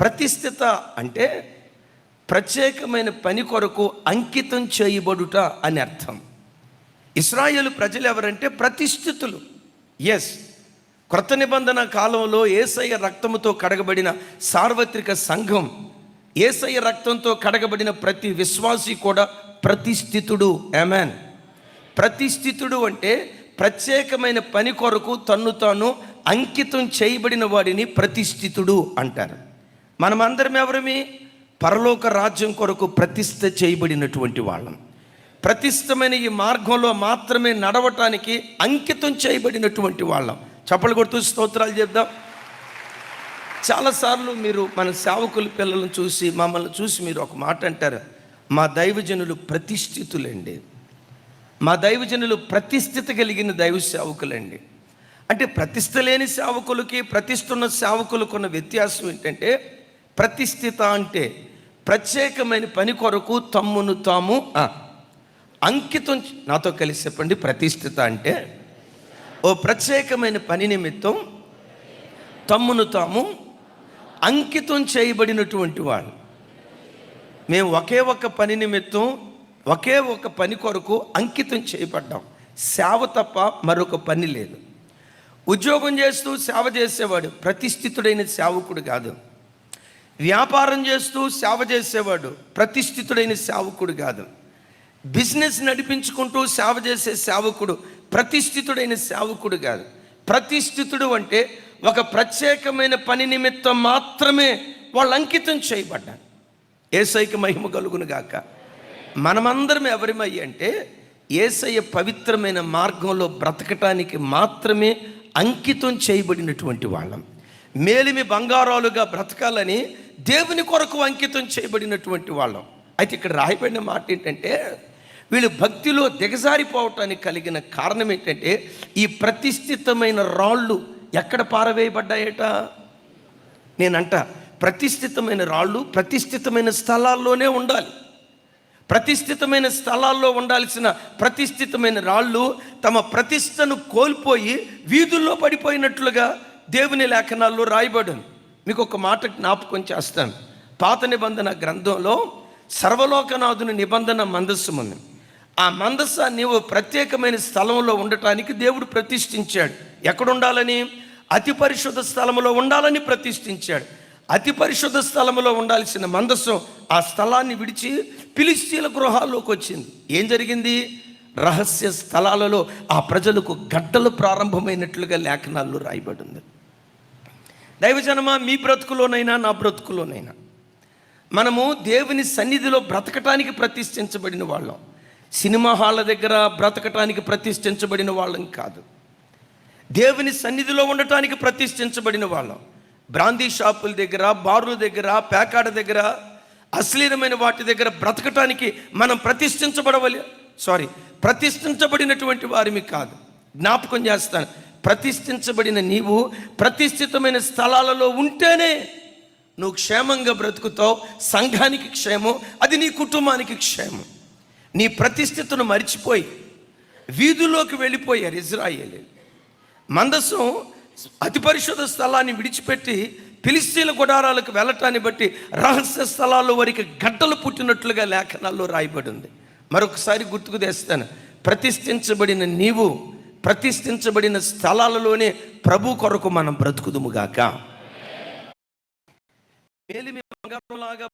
ప్రతిష్ఠిత అంటే ప్రత్యేకమైన పని కొరకు అంకితం చేయబడుట అని అర్థం. ఇస్రాయేల్ ప్రజలు ఎవరంటే ప్రతిష్ఠితులు. ఎస్ క్రొత్త నిబంధన కాలంలో ఏసయ్య రక్తముతో కడగబడిన సార్వత్రిక సంఘం ఏసయ్య రక్తంతో కడగబడిన ప్రతి విశ్వాసి కూడా ప్రతిష్ఠితుడు. ఎమాన్ ప్రతిష్ఠితుడు అంటే ప్రత్యేకమైన పని కొరకు తన్ను తాను అంకితం చేయబడిన వాడిని ప్రతిష్ఠితుడు అంటారు. మనమందరం ఎవరమి? పరలోక రాజ్యం కొరకు ప్రతిష్ఠ చేయబడినటువంటి వాళ్ళం. ప్రతిష్టమైన ఈ మార్గంలో మాత్రమే నడవటానికి అంకితం చేయబడినటువంటి వాళ్ళం. చప్పలు కొడుతూ స్తోత్రాలు చెప్దాం. చాలాసార్లు మీరు మన సేవకుల పిల్లలను చూసి మమ్మల్ని చూసి మీరు ఒక మాట అంటారు. మా దైవజనులు ప్రతిష్ఠితులండి. మా దైవజనులు ప్రతిష్ఠిత కలిగిన దైవ సేవకులండి. అంటే ప్రతిష్ట లేని సేవకులకి ప్రతిష్ట ఉన్న సేవకులకు ఉన్న వ్యత్యాసం ఏంటంటే ప్రతిష్ఠిత అంటే ప్రత్యేకమైన పని కొరకు తమ్మును తాము అంకితం నాతో కలిసి చెప్పండి ప్రతిష్ఠిత అంటే ఓ ప్రత్యేకమైన పని నిమిత్తం తమ్మును తాము అంకితం చేయబడినటువంటి వాళ్ళు మేము ఒకే ఒక పని నిమిత్తం ఒకే ఒక పని కొరకు అంకితం చేయబడ్డాం. సేవ తప్ప మరొక పని లేదు. ఉద్యోగం చేస్తూ సేవ చేసేవాడు ప్రతిష్ఠితుడైన సేవకుడు కాదు. వ్యాపారం చేస్తూ సేవ చేసేవాడు ప్రతిష్ఠితుడైన సేవకుడు కాదు. బిజినెస్ నడిపించుకుంటూ సేవ చేసే సేవకుడు ప్రతిష్ఠితుడైన సేవకుడు కాదు. ప్రతిష్ఠితుడు అంటే ఒక ప్రత్యేకమైన పని నిమిత్తం మాత్రమే వాళ్ళు అంకితం చేయబడ్డారు. ఏసైకి మహిమ కలుగును గాక. మనమందరం ఎవరిమయ్యి అంటే ఏసయ్య పవిత్రమైన మార్గంలో బ్రతకటానికి మాత్రమే అంకితం చేయబడినటువంటి వాళ్ళం. మేలిమి బంగారాలుగా బ్రతకాలని దేవుని కొరకు అంకితం చేయబడినటువంటి వాళ్ళం. అయితే ఇక్కడ రాయబడిన మాట ఏంటంటే వీళ్ళు భక్తిలో దిగజారిపోవటానికి కలిగిన కారణం ఏంటంటే ఈ ప్రతిష్ఠితమైన రాళ్ళు ఎక్కడ పారవేయబడ్డాయట? నేనంట ప్రతిష్ఠితమైన రాళ్ళు ప్రతిష్ఠితమైన స్థలాల్లోనే ఉండాలి. ప్రతిష్ఠితమైన స్థలాల్లో ఉండాల్సిన ప్రతిష్ఠితమైన రాళ్ళు తమ ప్రతిష్టను కోల్పోయి వీధుల్లో పడిపోయినట్లుగా దేవుని లేఖనాల్లో రాయబడింది. మీకు ఒక మాట జ్ఞాపకం చేస్తాను. పాత నిబంధన గ్రంథంలో సర్వలోకనాథుని నిబంధన మందస్సు ఉంది. ఆ మందస్స నీవు ప్రత్యేకమైన స్థలంలో ఉండటానికి దేవుడు ప్రతిష్ఠించాడు. ఎక్కడ ఉండాలని అతి పరిశుద్ధ స్థలంలో ఉండాలని ప్రతిష్ఠించాడు. అతి పరిశుద్ధ స్థలంలో ఉండాల్సిన మందస్సు ఆ స్థలాన్ని విడిచి పిలిస్తీల గృహాల్లోకి వచ్చింది. ఏం జరిగింది? రహస్య స్థలాలలో ఆ ప్రజలకు గడ్డలు ప్రారంభమైనట్లుగా లేఖనాల్లో రాయబడింది. దైవజనమా మీ బ్రతుకులోనైనా నా బ్రతుకులోనైనా. మనము దేవుని సన్నిధిలో బ్రతకటానికి ప్రతిష్ఠించబడిన వాళ్ళం. సినిమా హాళ్ళ దగ్గర బ్రతకటానికి ప్రతిష్ఠించబడిన వాళ్ళం కాదు. దేవుని సన్నిధిలో ఉండటానికి ప్రతిష్ఠించబడిన వాళ్ళం. బ్రాందీ షాపుల దగ్గర బారుల దగ్గర పేకాడ దగ్గర అశ్లీలమైన వాటి దగ్గర బ్రతకటానికి మనం ప్రతిష్ఠించబడవలే సారీ ప్రతిష్ఠించబడినటువంటి వారిమి కాదు. జ్ఞాపకం చేస్తాను. ప్రతిష్ఠించబడిన నీవు ప్రతిష్ఠితమైన స్థలాలలో ఉంటేనే నువ్వు క్షేమంగా బ్రతుకుతావు. సంఘానికి క్షేమం అది నీ కుటుంబానికి క్షేమం. నీ ప్రతిష్ఠితను మరిచిపోయి వీధుల్లోకి వెళ్ళిపోయారు ఇజ్రాయేలీ. మందసం అతి పరిశుద్ధ స్థలాన్ని విడిచిపెట్టి పిలిస్తీల గుడారాలకు వెళ్ళటాన్ని బట్టి రహస్య స్థలాల్లో వారికి గడ్డలు పుట్టినట్లుగా లేఖనాల్లో రాయబడింది మరొకసారి గుర్తుకు తెస్తాను. ప్రతిష్ఠించబడిన నీవు ప్రతిష్ఠించబడిన స్థలాలలోనే ప్రభు కొరకు మనం బ్రతుకుదుముగాక మేలిమి బంగారంలాగా